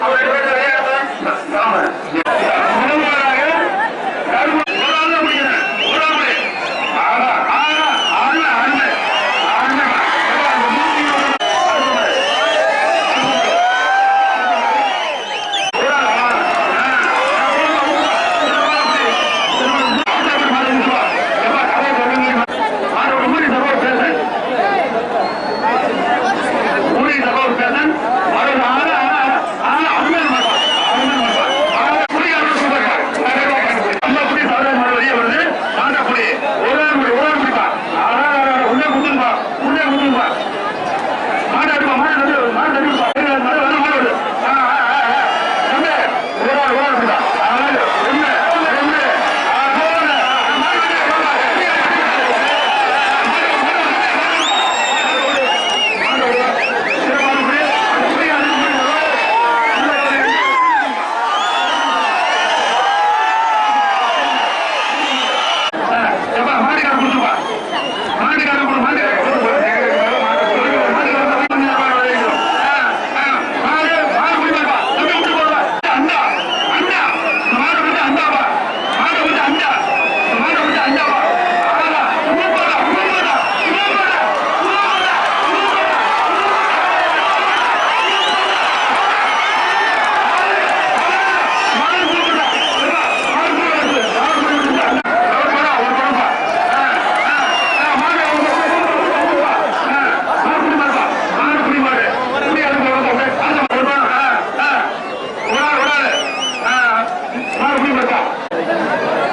Thank you. Léo Lima.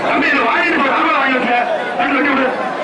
தம்பி வாங்கிட்டு வாங்கி வச்சுக்க